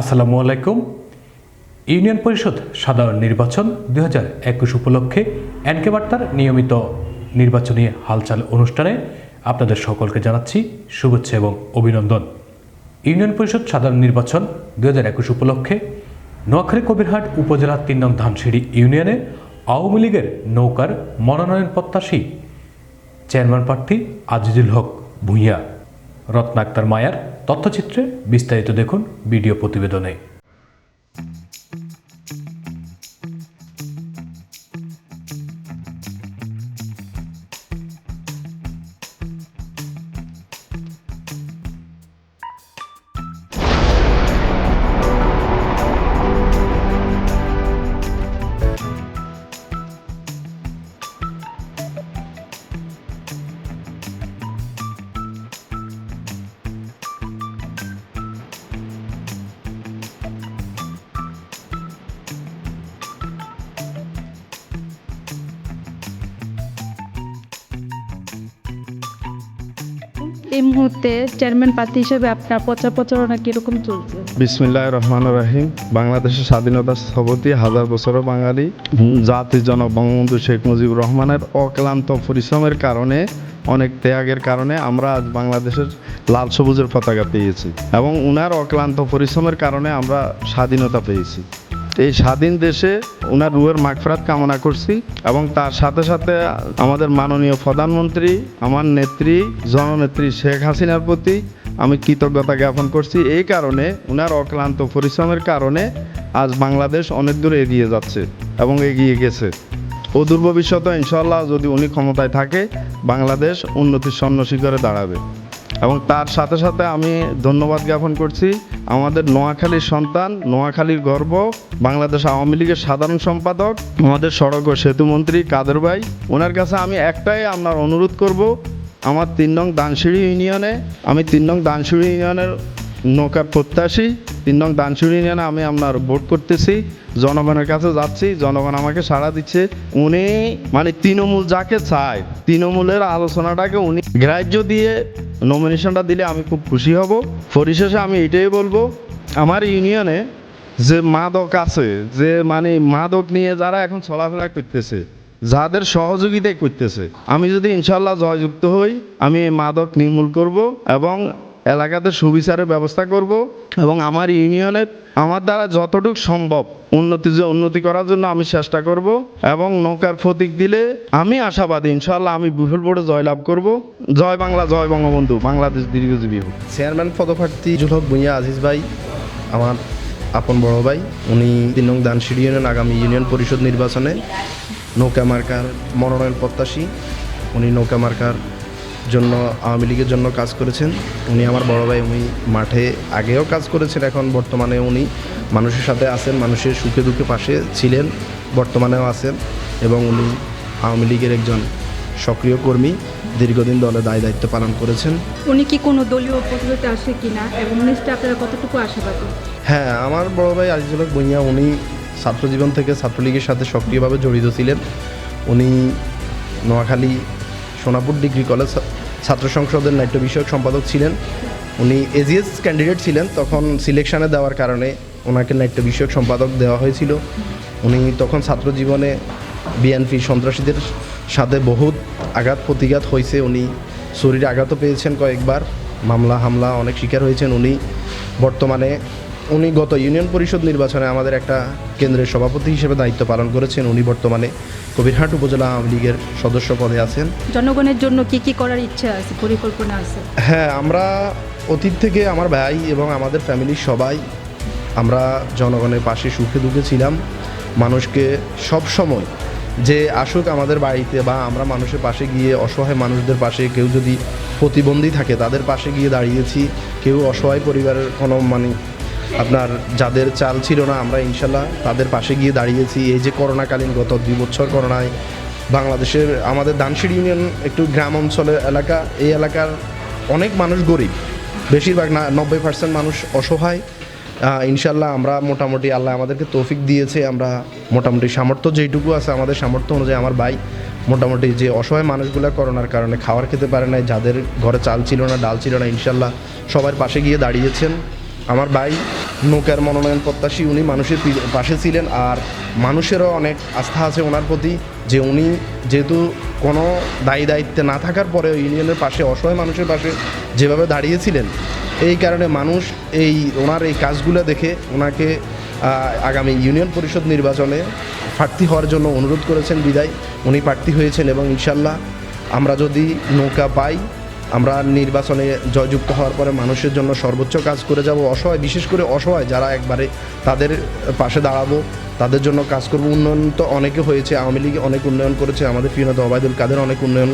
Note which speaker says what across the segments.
Speaker 1: আসসালামু আলাইকুম। ইউনিয়ন পরিষদ সাধারণ নির্বাচন দুই হাজার একুশ উপলক্ষে এনকে বার্তার নিয়মিত নির্বাচনী হালচাল অনুষ্ঠানে আপনাদের সকলকে জানাচ্ছি শুভেচ্ছা এবং অভিনন্দন। ইউনিয়ন পরিষদ সাধারণ নির্বাচন দুই হাজার একুশ উপলক্ষে নোয়াখালী কবিরহাট উপজেলার তিন নং ধানসিঁড়ি ইউনিয়নে আওয়ামী লীগের নৌকার মনোনয়ন প্রত্যাশী চেয়ারম্যান প্রার্থী আজিজুল হক ভূঁইয়া রত্না আক্তার মায়ার তথ্যচিত্রে বিস্তারিত দেখুন ভিডিও প্রতিবেদনে।
Speaker 2: এই মুহূর্তে চেয়ারম্যান প্রার্থী হিসেবে আপনার প্রচার প্রচারণা কীরকম চলছে?
Speaker 3: বিসমিল্লাহ রহমান রাহিম। বাংলাদেশের স্বাধীনতা স্থপতি, হাজার বছরও বাঙালি জাতির জনক বঙ্গবন্ধু শেখ মুজিবুর রহমানের অক্লান্ত পরিশ্রমের কারণে, অনেক ত্যাগের কারণে আমরা আজ বাংলাদেশের লাল সবুজের পতাকা পেয়েছি এবং উনার অক্লান্ত পরিশ্রমের কারণে আমরা স্বাধীনতা পেয়েছি। এই স্বাধীন দেশে ওনার রুহের মাগফরাত কামনা করছি এবং তার সাথে সাথে আমাদের মাননীয় প্রধানমন্ত্রী, আমার নেত্রী, জননেত্রী শেখ হাসিনার প্রতি আমি কৃতজ্ঞতা জ্ঞাপন করছি। এই কারণে, উনার অক্লান্ত পরিশ্রমের কারণে আজ বাংলাদেশ অনেক দূরে এগিয়ে যাচ্ছে এবং এগিয়ে গেছে। অদূর ভবিষ্যতে ইনশাল্লাহ যদি উনি ক্ষমতায় থাকে, বাংলাদেশ উন্নতির স্বর্ণ শিখরে দাঁড়াবে। এবং তার সাথে সাথে আমি ধন্যবাদ জ্ঞাপন করছি আমাদের নোয়াখালীর সন্তান, নোয়াখালীর গর্ব, বাংলাদেশ আওয়ামী লীগের সাধারণ সম্পাদক, আমাদের সড়ক ও সেতু মন্ত্রী কাদের ভাই। ওনার কাছে আমি একটাই আপনার অনুরোধ করব, আমার তিন নং দানসিঁড়ি ইউনিয়নে, আমি তিন নং দানসিঁড়ি ইউনিয়নের নৌকার প্রত্যাশী। তিন নং দানসিঁড়ি ইউনিয়নে আমি আপনার ভোট করতেছি। জনগণের কাছে যাচ্ছি। জনগণ আমাকে সাড়া দিচ্ছে। উনি মানে তৃণমূল যাকে চায়, তৃণমূলের আলোচনাটাকে উনি গ্রাহ্য দিয়ে নমিনেশনটা দিলে আমি খুব খুশি হব। পরিশেষে আমি এটাই বলব, আমার ইউনিয়নে যে মাদক আছে, যে মানে মাদক নিয়ে যারা এখন চলাফেরা করতেছে, যাদের সহযোগিতাই করতেছে, আমি যদি ইনশাল্লাহ জয়যুক্ত হই, আমি মাদক নির্মূল করব এবং এলাকাতে সুবিচারের ব্যবস্থা করব এবং আমার ইউনিয়নের আমার দ্বারা যতটুকু সম্ভব উন্নতি উন্নতি করার জন্য আমি চেষ্টা করব এবং নৌকার প্রতীক দিলে আমি আশাবাদী ইনশাল্লাহ আমি বিপুল বোর্ডে জয়লাভ করব। জয় বাংলা, জয় বঙ্গবন্ধু। বাংলাদেশ দীর্ঘজীবী হোক।
Speaker 4: চেয়ারম্যান পদপ্রার্থী জুলহক ভুঁইয়া আজিজ ভাই, আমার আপন বড় ভাই, উনি তিন নং দানসিঁড়ি ইউনিয়ন, আগামী ইউনিয়ন পরিষদ নির্বাচনে নৌকা মার্কার মনোনয়ন প্রত্যাশী। উনি নৌকা মার্কার জন্য আওয়ামী লীগের জন্য কাজ করেছেন। উনি আমার বড় ভাই উনি মাঠে আগেও কাজ করেছেন এখন বর্তমানে উনি মানুষের সাথে আছেন মানুষের সুখে দুঃখে পাশে ছিলেন বর্তমানেও আছেন এবং উনি আওয়ামী লীগের একজন সক্রিয় কর্মী দীর্ঘদিন দলে দায় দায়িত্ব পালন করেছেন।
Speaker 2: উনি কি কোনো দলীয় প্রতিযোগিতা আসে কিনা? এবং নিশ্চয় আপনারা কতটুকু আশাবাদী?
Speaker 4: হ্যাঁ আমার বড় ভাই আজিজুল ভুঁইয়া উনি ছাত্রজীবন থেকে ছাত্রলীগের সাথে সক্রিয়ভাবে জড়িত ছিলেন। উনি নোয়াখালী সোনাপুর ডিগ্রি কলেজ ছাত্র সংসদের নাট্য বিষয়ক সম্পাদক ছিলেন। উনি এজিএস ক্যান্ডিডেট ছিলেন, তখন সিলেকশানে দেওয়ার কারণে ওনাকে নাট্য বিষয়ক সম্পাদক দেওয়া হয়েছিল। উনি তখন ছাত্র জীবনে বিএনপি সন্ত্রাসীদের সাথে বহুত আঘাত প্রতিঘাত হয়েছে। উনি শরীরে আঘাতও পেয়েছেন কয়েকবার, মামলা, হামলা অনেক শিকার হয়েছেন উনি। বর্তমানে উনি গত ইউনিয়ন পরিষদ নির্বাচনে আমাদের একটা কেন্দ্রের সভাপতি হিসেবে দায়িত্ব পালন করেছেন। উনি বর্তমানে কবিরহাট উপজেলা আওয়ামী লীগের সদস্য পদে আছেন।
Speaker 2: জনগণের জন্য কি কি করার ইচ্ছা আছে পরিকল্পনা আছে?
Speaker 4: হ্যাঁ আমরা অতীত থেকে আমার ভাই এবং আমাদের ফ্যামিলির সবাই আমরা জনগণের পাশে সুখে দুঃখে ছিলাম। মানুষকে সব সময় যে আসুক আমাদের বাড়িতে বা আমরা মানুষের পাশে গিয়ে অসহায় মানুষদের পাশে কেউ যদি প্রতিবন্ধী থাকে তাদের পাশে গিয়ে দাঁড়িয়েছি। কেউ অসহায় পরিবারের কোনো মানে আপনার যাদের চাল ছিল না, আমরা ইনশাল্লাহ তাদের পাশে গিয়ে দাঁড়িয়েছি। এই যে করোনাকালীন গত দুই বছর করোনায় বাংলাদেশের আমাদের দানসিঁড়ি ইউনিয়ন একটু গ্রাম অঞ্চলের এলাকা, এই এলাকার অনেক মানুষ গরিব। বেশিরভাগ না, নব্বই পার্সেন্ট মানুষ অসহায়। ইনশাল্লাহ আমরা মোটামুটি আল্লাহ আমাদেরকে তৌফিক দিয়েছে। আমরা মোটামুটি সামর্থ্য যেইটুকু আছে, আমাদের সামর্থ্য অনুযায়ী আমার ভাই মোটামুটি যে অসহায় মানুষগুলো করোনার কারণে খাবার খেতে পারে নাই, যাদের ঘরে চাল ছিল না, ডাল ছিল না, ইনশাল্লাহ সবার পাশে গিয়ে দাঁড়িয়েছেন। আমার ভাই নৌকার মনোনয়ন প্রত্যাশী, উনি মানুষের পাশে ছিলেন আর মানুষেরও অনেক আস্থা আছে ওনার প্রতি যে উনি যেহেতু কোনো দায়ী দায়িত্বে না থাকার পরেও ইউনিয়নের পাশে, অসহায় মানুষের পাশে যেভাবে দাঁড়িয়েছিলেন, এই কারণে মানুষ এই ওনার এই কাজগুলো দেখে ওনাকে আগামী ইউনিয়ন পরিষদ নির্বাচনে প্রার্থী হওয়ার জন্য অনুরোধ করেছেন, বিদায়। উনি প্রার্থী হয়েছেন এবং ইনশাল্লাহ আমরা যদি নৌকা পাই আমরা নির্বাচনে জয়যুক্ত হওয়ার পরে মানুষের জন্য সর্বোচ্চ কাজ করে যাব অসহায়, বিশেষ করে অসহায় যারা একবারে তাদের পাশে দাঁড়াবো, তাদের জন্য কাজ করব। উন্নয়ন তো অনেকে হয়েছে, আওয়ামী লীগ অনেক উন্নয়ন করেছে, আমাদের প্রিয়নত অবায়দুল কাদের অনেক উন্নয়ন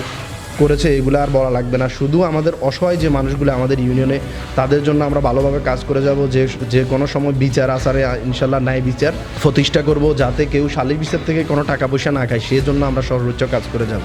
Speaker 4: করেছে, এগুলো আর বলা লাগবে না। শুধু আমাদের অসহায় যে মানুষগুলো আমাদের ইউনিয়নে, তাদের জন্য আমরা ভালোভাবে কাজ করে যাব, যে যে কোনো সময় বিচার আসারে, ইনশাল্লাহ ন্যায় বিচার প্রতিষ্ঠা করব, যাতে কেউ শালির বিচার থেকে কোনো টাকা পয়সা না খায়, সেজন্য আমরা সর্বোচ্চ কাজ করে যাব।